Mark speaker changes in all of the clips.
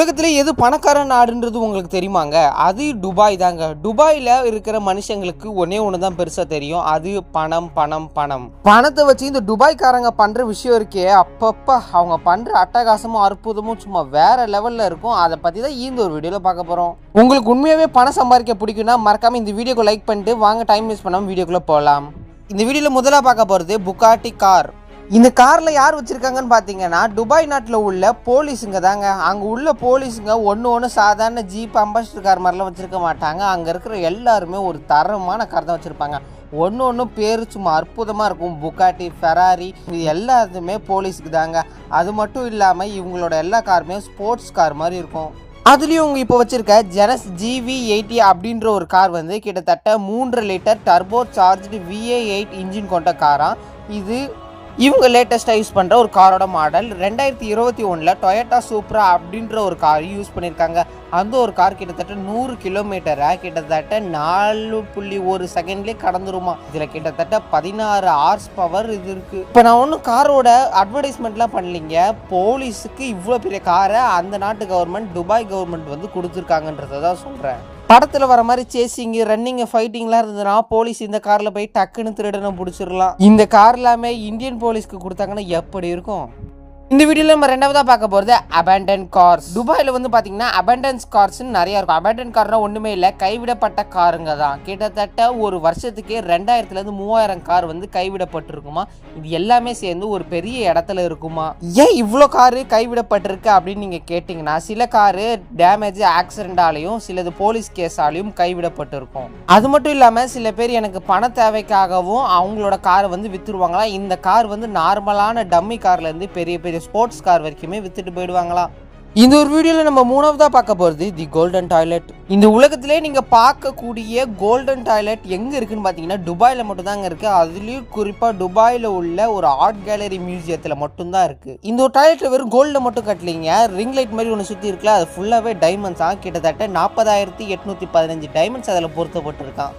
Speaker 1: உலகத்திலே எது பணக்கார நாடுன்றது உங்களுக்கு தெரியுமாங்க? அது துபாய் தாங்க. துபாயில் இருக்கிற மனுஷங்களுக்கு ஒன்னே ஒன்று தான் பெருசாக தெரியும். அது பணம் பணம் பணம். பணத்தை வச்சு இந்த துபாய்க்காரங்க பண்ணுற விஷயம் இருக்கே அப்பப்போ அவங்க பண்ணுற அட்டகாசமும் அற்புதமும் சும்மா வேற லெவலில் இருக்கும். அதை பற்றி தான் இந்த ஒரு வீடியோவில் பார்க்க போகிறோம் உங்களுக்கு உண்மையாகவே பணம் சம்பாதிக்க பிடிக்கும்னா மறக்காமல் இந்த வீடியோக்கு லைக் பண்ணிட்டு வாங்க டைம் வேஸ்ட் பண்ணாமல் வீடியோக்குள்ளே போகலாம் இந்த வீடியோவில் முதலாக பார்க்க போகிறது புக்காட்டி கார் இந்த காரில் யார் வச்சுருக்காங்கன்னு பார்த்தீங்கன்னா துபாய் நாட்டில் உள்ள போலீஸுங்க தாங்க. அங்கே உள்ள போலீஸுங்க ஒன்று ஒன்று சாதாரண ஜீப் அம்பாசிடர் கார் மாதிரிலாம் வச்சுருக்க மாட்டாங்க. அங்கே இருக்கிற எல்லாருமே ஒரு தரமான கார் தான் வச்சுருப்பாங்க. ஒன்று ஒன்றும் பேர் சும்மா அற்புதமாக இருக்கும். புக்காட்டி ஃபெராரி இது எல்லாத்துமே போலீஸுக்கு தாங்க. அது மட்டும் இல்லாமல் இவங்களோட எல்லா காருமே ஸ்போர்ட்ஸ் கார் மாதிரி இருக்கும். அதுலேயும் இவங்க இப்போ வச்சுருக்க ஜெனஸ் ஜிவி எயிட்டி அப்படின்ற ஒரு கார் வந்து கிட்டத்தட்ட மூன்று litre turbocharged V eight engine கொண்ட காராக இது இவங்க லேட்டஸ்ட்டாக யூஸ் பண்ணுற ஒரு காரோட மாடல் ரெண்டாயிரத்தி இருபத்தி ஒன்றில் டொயட்டா சூப்ரா அப்படின்ற ஒரு கார் யூஸ் பண்ணியிருக்காங்க அந்த ஒரு கார் கிட்டத்தட்ட நூறு கிலோமீட்டரை கிட்டத்தட்ட நாலு புள்ளி ஒரு செகண்ட்லேயே கடந்துருமா. இதில் கிட்டத்தட்ட பதினாறு ஹார்ஸ் பவர் இது இருக்குது இப்போ நான் ஒன்றும் காரோட அட்வர்டைஸ்மெண்ட்லாம் பண்ணலீங்க. போலீஸுக்கு இவ்வளோ பெரிய காரை அந்த நாட்டு கவர்மெண்ட் துபாய் கவர்மெண்ட் வந்து கொடுத்துருக்காங்கன்றதை தான் சொல்கிறேன் படத்தில் வர மாதிரி சேசிங்கு ரன்னிங்கு ஃபைட்டிங்லாம் இருந்ததுன்னா போலீஸ் இந்த காரில் போய் டக்குன்னு திருடனை பிடிச்சிடலாம். இந்த கார் எல்லாமே இந்தியன் போலீஸ்க்கு கொடுத்தாங்கன்னா எப்படி இருக்கும்? இந்த வீடியோவில் நம்ம ரெண்டாவதாக பார்க்க போகிறது அபேண்டன் கார்ஸ் துபாயில் வந்து பார்த்தீங்கன்னா அபேண்டன்ஸ் கார்ஸ்னு நிறைய இருக்கும். அபேண்டன் கார்னா ஒன்றுமே இல்லை கைவிடப்பட்ட காருங்க தான். கிட்டத்தட்ட ஒரு வருஷத்துக்கே ரெண்டாயிரத்துலேருந்து மூவாயிரம் கார் வந்து கைவிடப்பட்டிருக்குமா? இது எல்லாமே சேர்ந்து ஒரு பெரிய இடத்துல இருக்குமா? ஏன் இவ்வளோ காரு கைவிடப்பட்டிருக்கு அப்படின்னு நீங்கள் கேட்டிங்கன்னா சில காரு டேமேஜ் ஆக்சிடென்டாலையும் சிலது போலீஸ் கேஸாலையும் கைவிடப்பட்டிருக்கும். அது மட்டும் இல்லாமல் சில பேர் எனக்கு பண தேவைக்காகவும் அவங்களோட காரை வந்து விற்றுருவாங்களா இந்த கார் வந்து நார்மலான டம்மி கார்லேருந்து பெரிய பெரிய ஸ்போர்ட்ஸ் கார் வரைக்குமே வித்துட்டு போயிடுவாங்களாம். இந்த ஒரு வீடியோவில் நம்ம மூணாவதாக பார்க்க போகிறது தி கோல்டன் டாய்லெட் இந்த உலகத்திலே நீங்கள் பார்க்கக்கூடிய கோல்டன் டாய்லெட் எங்கே இருக்குன்னு பார்த்தீங்கன்னா துபாயில் மட்டும்தாங்க இருக்குது அதுலேயும் குறிப்பாக துபாயில் உள்ள ஒரு ஆர்ட் கேலரி மியூசியத்தில் மட்டும்தான் இருக்குது இந்த ஒரு டாய்லெட்டில் வெறும் கோல்டில் மட்டும் கட்டலீங்க. ரிங் லைட் மாதிரி ஒன்று சுற்றி இருக்குல்ல அது ஃபுல்லாகவே டைமண்ட்ஸாக கிட்டத்தட்ட நாற்பதாயிரத்தி எட்நூற்றி பதினஞ்சு டைமண்ட்ஸ் அதில் பொருத்தப்பட்டிருக்கான்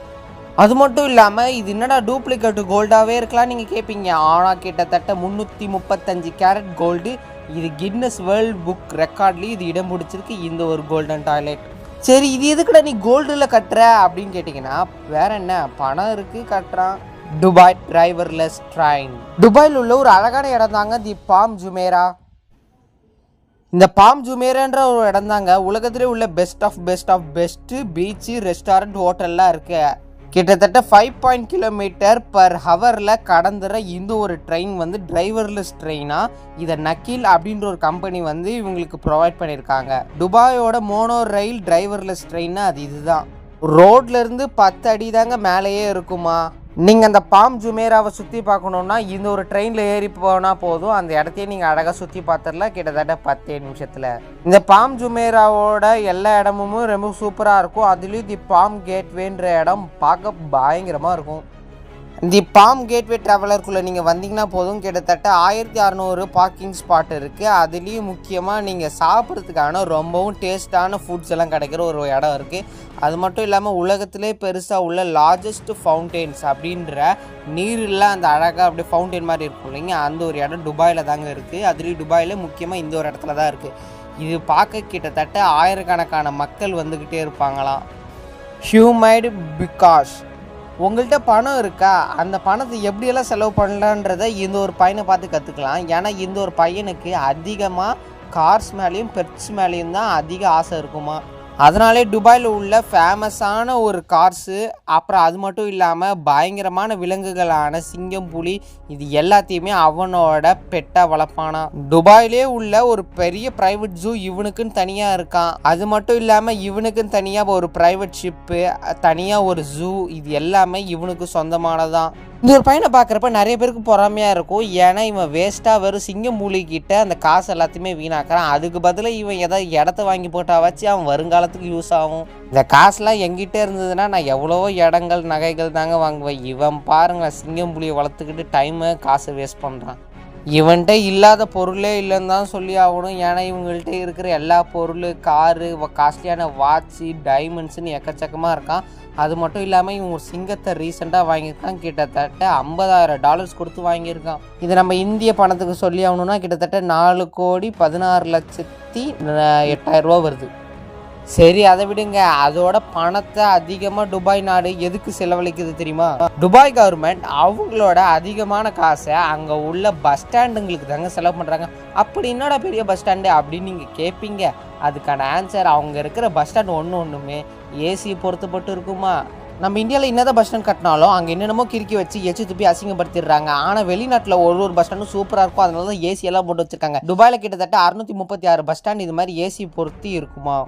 Speaker 1: அது மட்டும் இல்லாமல் இது என்னடா டூப்ளிகேட் கோல்டாகவே இருக்கலாம் நீங்கள் கேட்பீங்க ஆனால் கிட்டத்தட்ட முந்நூற்றி முப்பத்தஞ்சு கேரட் கோல்டு இது கின்னஸ் வேர்ல்ட் புக் ரெக்கார்ட்லேயும் இது இடம் பிடிச்சிருக்கு இந்த ஒரு கோல்டன் டாய்லெட் சரி இது எதுக்குடா நீ கோல்டில் கட்டுற? அப்படின்னு கேட்டிங்கன்னா வேற என்ன? பணம் இருக்குது கட்டுறான். துபாய் டிரைவர்லெஸ் ட்ரெயின் துபாயில் உள்ள ஒரு அழகான இடம் தாங்க தி பாம் ஜுமேரா இந்த பாம் ஜுமேரான்ற ஒரு இடம் தாங்க உலகத்திலே உள்ள best of best of best beach restaurant ஹோட்டல்லாம் இருக்குது கிட்டத்தட்ட ஃபைவ் பாயிண்ட் கிலோமீட்டர் பர் ஹவரில் கடந்துற இந்த ஒரு ட்ரெயின் வந்து டிரைவர்லெஸ் ட்ரெயினாக இதை நக்கீல் அப்படின்ற ஒரு கம்பெனி வந்து இவங்களுக்கு ப்ரொவைட் பண்ணியிருக்காங்க துபாயோட மோனோ ரயில் டிரைவர்லெஸ் ட்ரெயின்னா அது இதுதான். ரோட்லேருந்து பத்து அடி தாங்க மேலேயே இருக்குமா? நீங்கள் அந்த பாம் ஜுமேராவை சுற்றி பார்க்கணுன்னா இந்த ஒரு ட்ரெயினில் ஏறி போனால் போதும். அந்த இடத்தையே நீங்கள் அழகாக சுற்றி பார்த்துடலாம். கிட்டத்தட்ட பத்தே நிமிஷத்தில். இந்த பாம் ஜுமேராவோட எல்லா இடமும் ரொம்ப சூப்பராக இருக்கும். அதுலேயும் தி பாம் கேட்வேன்ற இடம் பார்க்க பயங்கரமாக இருக்கும். தி பாம் கேட்வே ட்ராவலருக்குள்ளே நீங்கள் வந்தீங்கன்னா போதும். கிட்டத்தட்ட ஆயிரத்தி அறநூறு பார்க்கிங் ஸ்பாட் இருக்குது அதுலேயும் முக்கியமாக நீங்கள் சாப்பிட்றதுக்கான ரொம்பவும் டேஸ்ட்டான ஃபுட்ஸ் எல்லாம் கிடைக்கிற ஒரு இடம் இருக்குது அது மட்டும் இல்லாமல் உலகத்திலே பெருசாக உள்ள லார்ஜஸ்ட் ஃபவுண்டெயின்ஸ் அப்படின்ற நீரில் அந்த அழகாக அப்படியே ஃபவுண்டெயின் மாதிரி இருக்கும் இல்லைங்க? அந்த ஒரு இடம் துபாயில் தாங்க இருக்குது அதுலேயும் துபாயில் முக்கியமாக இந்த ஒரு இடத்துல தான் இருக்குது இது பார்க்க கிட்டத்தட்ட ஆயிரக்கணக்கான மக்கள் வந்துக்கிட்டே இருப்பாங்களாம். ஹியூமைடு பிகாஸ் உங்கள்கிட்ட பணம் இருக்கா? அந்த பணத்தை எப்படியெல்லாம் செலவு பண்ணலான்றதை இந்த ஒரு பையனை பார்த்து கற்றுக்கலாம் ஏன்னா இந்த ஒரு பையனுக்கு அதிகமாக கார்ஸ் மேலேயும் பெட்ஸ் மேலேயும் தான் அதிக ஆசை இருக்குமா? அதனாலே துபாயில் உள்ள ஃபேமஸான ஒரு கார்ஸு அப்புறம் அது மட்டும் இல்லாமல் பயங்கரமான விலங்குகளான சிங்கம் புலி இது எல்லாத்தையுமே அவனோட பெட்டாக வளர்ப்பானா துபாயிலே உள்ள ஒரு பெரிய ப்ரைவேட் ஜூ இவனுக்குன்னு தனியாக இருக்கான். அது மட்டும் இல்லாமல் இவனுக்குன்னு தனியாக ஒரு ப்ரைவேட் ஷிப்பு தனியாக ஒரு ஜூ இது எல்லாமே இவனுக்கு சொந்தமானதான் இந்த ஒரு பையனை பார்க்குறப்ப நிறைய பேருக்கு பொறாமையாக இருக்கும். ஏன்னா இவன் வேஸ்ட்டாக வெறும் சிங்கம் மூலிகிட்ட அந்த காசு எல்லாத்தையுமே வீணாக்குறான். அதுக்கு பதிலாக இவன் ஏதாவது இடத்த வாங்கி போட்டா வச்சு அவன் வருங்காலத்துக்கு யூஸ் ஆகும். இந்த காசுலாம் எங்கிட்டே இருந்ததுன்னா நான் எவ்வளவோ இடங்கள் நகைகள் தாங்க வாங்குவேன். இவன் பாருங்க சிங்கம் புலியை வளர்த்துக்கிட்டு டைமு காசை வேஸ்ட் பண்ணுறான் இவன்கிட்ட இல்லாத பொருளே இல்லைன்னு தான் சொல்லி ஆகணும். ஏன்னா இவங்கள்ட்ட இருக்கிற எல்லா பொருள் காரு காஸ்ட்லியான வாட்ச்சு டைமண்ட்ஸுன்னு எக்கச்சக்கமாக இருக்கான். அது மட்டும் இல்லாமல் இவன் ஒரு சிங்கத்தை ரீசெண்டாக வாங்கியிருக்கான். கிட்டத்தட்ட ஐம்பதாயிரம் டாலர்ஸ் கொடுத்து வாங்கியிருக்கான். இது நம்ம இந்திய பணத்துக்கு சொல்லி ஆகணும்னா கிட்டத்தட்ட நாலு கோடி பதினாறு லட்சத்தி எட்டாயிரம் ரூபா வருது. சரி அதை விடுங்க. அதோட பணத்தை அதிகமாக துபாய் நாடு எதுக்கு செலவழிக்குது தெரியுமா? துபாய் கவர்மெண்ட் அவங்களோட அதிகமான காசை அங்கே உள்ள பஸ் ஸ்டாண்டுங்களுக்கு தாங்க செலவு பண்ணுறாங்க அப்படி என்னடா பெரிய பஸ் ஸ்டாண்டு அப்படின்னு நீங்கள் கேட்பீங்க அதுக்கான ஆன்சர் அவங்க இருக்கிற பஸ் ஸ்டாண்ட் ஒன்று ஒன்றுமே ஏசி பொறுத்துப்பட்டு இருக்குமா? நம்ம இந்தியாவில் என்னதான் பஸ் ஸ்டாண்ட் கட்டினாலும் அங்கே என்னென்னமோ கிறுக்கி வச்சு எச்சு துப்பி அசிங்கப்படுத்திடுறாங்க. ஆனால் வெளிநாட்டில் ஒரு ஒரு பஸ் ஸ்டாண்டும் சூப்பராக இருக்கும். அதனால தான் ஏசி எல்லாம் போட்டு வச்சிருக்காங்க. துபாயில் கிட்டத்தட்ட அறுநூத்தி முப்பத்தி ஆறு பஸ் ஸ்டாண்ட் இது மாதிரி ஏசி பொருத்தி இருக்குமா?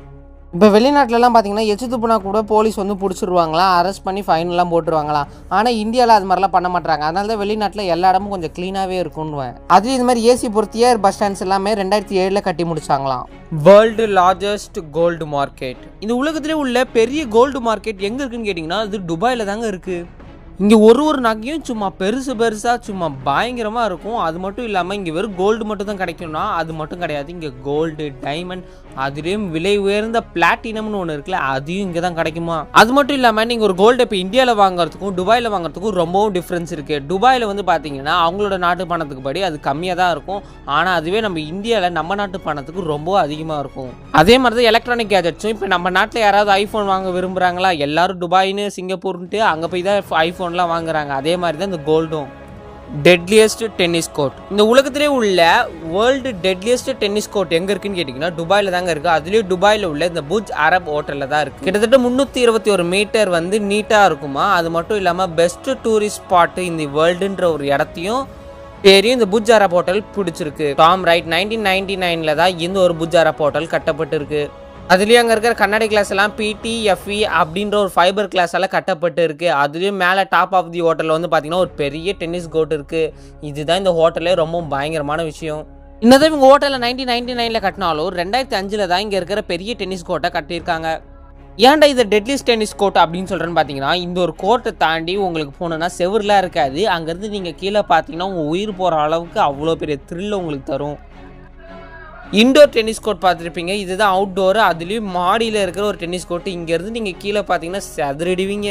Speaker 1: இப்போ வெளிநாட்டிலலாம் பார்த்தீங்கன்னா எச்சு துப்புனா கூட போலீஸ் வந்து பிடிச்சிருவாங்களாம் அரெஸ்ட் பண்ணி ஃபைன்லாம் போட்டுருவாங்களாம் ஆனால் இந்தியாவில் அது மாதிரிலாம் பண்ண மாட்டாங்க அதனால தான் வெளிநாட்டில் எல்லா இடமும் கொஞ்சம் க்ளீனாகவே இருக்கும்னுவேன் அதுலேயும் இது மாதிரி ஏசி பொருத்திய பஸ் ஸ்டாண்ட்ஸ் எல்லாமே ரெண்டாயிரத்தி ஏழில் கட்டி முடிச்சாங்களாம். வேர்ல்டு லார்ஜஸ்ட் கோல்டு மார்க்கெட் இந்த உலகத்திலே உள்ள பெரிய கோல்டு மார்க்கெட் எங்கே இருக்குன்னு கேட்டிங்கன்னா அது துபாயில் தாங்க இருக்குது இங்கே ஒரு ஒரு நகையும் சும்மா பெருசு பெருசாக சும்மா பயங்கரமாக இருக்கும். அது மட்டும் இல்லாமல் இங்கே வெறும் கோல்டு மட்டும் தான் கிடைக்கும்னா அது மட்டும் கிடையாது. இங்கே கோல்டு டைமண்ட் அதுலேயும் விலை உயர்ந்த பிளாட்டினம்னு ஒன்று இருக்குல்ல அதையும் இங்கே தான் கிடைக்குமா? அது மட்டும் இல்லாமல் நீங்கள் ஒரு கோல்டு இப்போ இந்தியாவில் வாங்குறதுக்கும் துபாயில் வாங்குறதுக்கும் ரொம்பவும் டிஃப்ரென்ஸ் இருக்குது துபாயில் வந்து பார்த்தீங்கன்னா அவங்களோட நாட்டு பணத்துக்கு படி அது கம்மியாக தான் இருக்கும். ஆனால் அதுவே நம்ம இந்தியாவில் நம்ம நாட்டு பணத்துக்கு ரொம்ப அதிகமாக இருக்கும். அதே மாதிரி தான் எலக்ட்ரானிக் கேஜெட்ஸும் இப்போ நம்ம நாட்டில் யாராவது ஐஃபோன் வாங்க விரும்புகிறாங்களா எல்லாரும் துபாய்னு சிங்கப்பூர்ன்ட்டு அங்கே போய் தான் ஐஃபோன்லாம் வாங்குறாங்க. அதே மாதிரி தான் இந்த கோல்டும் டெட்லியஸ்ட் டென்னிஸ் கோர்ட் இந்த உலகத்திலே உள்ள வேர்ல்டு டெட்லியஸ்ட் டென்னிஸ் கோர்ட் எங்க இருக்குன்னு கேட்டிங்கன்னா துபாயில் தாங்க இருக்கு. அதுலேயும் துபாயில் உள்ள இந்த புஜ் அரப் ஹோட்டலில் தான் இருக்கு. கிட்டத்தட்ட முந்நூற்றி இருபத்தி ஒரு மீட்டர் வந்து நீட்டாக இருக்குமா? அது மட்டும் இல்லாமல் பெஸ்ட் டூரிஸ்ட் ஸ்பாட்டு இந்த வேர்ல்டுன்ற ஒரு இடத்தையும் பேரையும் இந்த புஜ் அரப் ஹோட்டல் பிடிச்சிருக்கு. டாம் ரைட் நைன்டீன் நைன்டி நைனில் தான் இந்த ஒரு புஜ் அரப் ஹோட்டல் கட்டப்பட்டிருக்கு. அதுலேயும் அங்கே இருக்கிற கண்ணாடி கிளாஸ் எல்லாம் பிடி எஃப்இ அப்படின்ற ஒரு ஃபைபர் கிளாஸால் கட்டப்பட்டு இருக்குது அதுலேயும் மேலே டாப் ஆஃப் தி ஹோட்டலில் வந்து பார்த்தீங்கன்னா ஒரு பெரிய டென்னிஸ் கோர்ட் இருக்குது இதுதான் இந்த ஹோட்டலே ரொம்ப பயங்கரமான விஷயம். இன்னதான் இவங்க ஹோட்டலில் நைன்டீன் நைன்டி நைனில் கட்டினாலும் ரெண்டாயிரத்தி அஞ்சில் தான் இங்கே இருக்கிற பெரிய டென்னிஸ் கோர்ட்டை கட்டியிருக்காங்க. ஏன்டா இது டெட்லிஸ்ட் டென்னிஸ் கோர்ட் அப்படின்னு சொல்கிறேன்னு பார்த்தீங்கன்னா இந்த ஒரு கோர்ட்டை தாண்டி உங்களுக்கு போனோன்னா செவர்லாம் இருக்காது. அங்கேருந்து நீங்கள் கீழே பார்த்தீங்கன்னா உங்கள் உயிர் போகிற அளவுக்கு அவ்வளோ பெரிய த்ரில் உங்களுக்கு தரும். இண்டோர் டென்னிஸ் கோர்ட் பார்த்துருப்பீங்க. இதுதான் அவுட்டோரு அதுலேயும் மாடியில் இருக்கிற ஒரு டென்னிஸ் கோர்ட்டு இங்கேருந்து நீங்கள் கீழே பார்த்தீங்கன்னா செதறிடுவீங்க.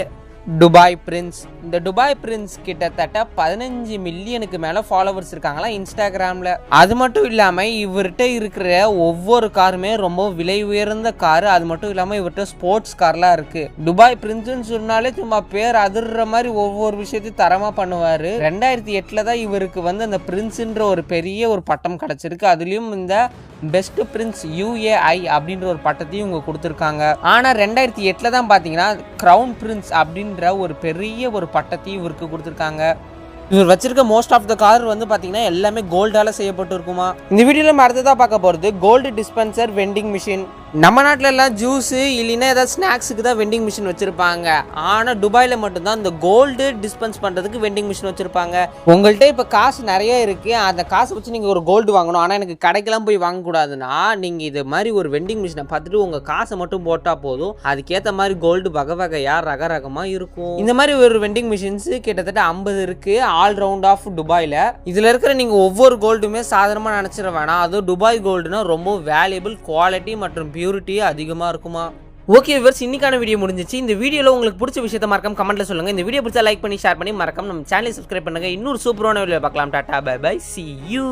Speaker 1: டுபாய் பிரின்ஸ் இந்த டுபாய் பிரின்ஸ் கிட்டத்தட்ட பதினஞ்சு மில்லியனுக்கு மேலே ஃபாலோவர்ஸ் இருக்காங்களா இன்ஸ்டாகிராமில் அது மட்டும் இல்லாமல் இவர்கிட்ட இருக்கிற ஒவ்வொரு காருமே ரொம்ப விலை உயர்ந்த காரு. அது மட்டும் இல்லாமல் இவர்கிட்ட ஸ்போர்ட்ஸ் கார்லாம் இருக்குது டுபாய் பிரின்ஸ்னு சொன்னாலே சும்மா பேர் அதிர்ற மாதிரி ஒவ்வொரு விஷயத்தையும் தரமாக பண்ணுவார். ரெண்டாயிரத்தி எட்டில் தான் இவருக்கு வந்து அந்த பிரின்ஸுன்ற ஒரு பெரிய ஒரு பட்டம் கிடச்சிருக்கு. அதுலேயும் இந்த பெஸ்ட் பிரின்ஸ் யூஏஐ அப்படின்ற ஒரு பட்டத்தையும் இவங்க கொடுத்துருக்காங்க. ஆனால் ரெண்டாயிரத்தி எட்டில் தான் பார்த்தீங்கன்னா க்ரௌன் பிரின்ஸ் அப்படின்னு அப்படின்ற ஒரு பெரிய ஒரு பட்டத்தையும் இவருக்கு கொடுத்துருக்காங்க. இவர் வச்சிருக்க மோஸ்ட் ஆஃப் த கார் வந்து பார்த்தீங்கன்னா எல்லாமே கோல்டால செய்யப்பட்டு இருக்குமா? இந்த வீடியோவில் நம்ம அடுத்ததாக பார்க்க போகிறது கோல்டு டிஸ்பென்சர் வெண்டிங் மிஷின் நம்ம நாட்டில் எல்லாம் ஜூஸு இல்லைன்னா ஏதாவது ஸ்நாக்ஸுக்கு தான் வெண்டிங் மிஷின் வச்சுருப்பாங்க. ஆனால் துபாயில் மட்டும்தான் இந்த கோல்டு டிஸ்பென்ஸ் பண்ணுறதுக்கு வெண்டிங் மிஷின் வச்சுருப்பாங்க. உங்கள்கிட்ட இப்போ காசு நிறைய இருக்குது அந்த காசை வச்சு நீங்கள் ஒரு கோல்டு வாங்கணும். ஆனால் எனக்கு கடைக்கெல்லாம் போய் வாங்கக்கூடாதுன்னா நீங்கள் இது மாதிரி ஒரு வெண்டிங் மிஷினை பார்த்துட்டு உங்கள் காசை மட்டும் போட்டால் போதும். அதுக்கேற்ற மாதிரி கோல்டு வகை வகையாக ரக ரகமாக இருக்கும். இந்த மாதிரி ஒரு வெண்டிங் மிஷின்ஸ் கிட்டத்தட்ட ஐம்பது இருக்குது ஆல் ரவுண்ட் ஆஃப் துபாயில் இதில் இருக்கிற நீங்கள் ஒவ்வொரு கோல்டுமே சாதாரணமாக நினச்சிட வேணாம். அதுவும் துபாய் கோல்டுனா ரொம்ப வேல்யூபிள் குவாலிட்டி மற்றும் பியூரிட்டி அதிகமாக இருக்குமா? ஓகே விவர்ஸ் இன்னைக்கான வீடியோ முடிஞ்சிச்சு. இந்த வீடியோவில் உங்களுக்கு பிடிச்ச விஷயத்த மறக்காம கமெண்ட்டில் சொல்லுங்கள் இந்த வீடியோ பிடிச்சா லைக் பண்ணி ஷேர் பண்ணி மறக்காம நம்ம சேனலை சப்ஸ்கிரைப் பண்ணுங்க. இன்னொரு சூப்பரான வீடியோ பார்க்கலாம். Tata bye bye see you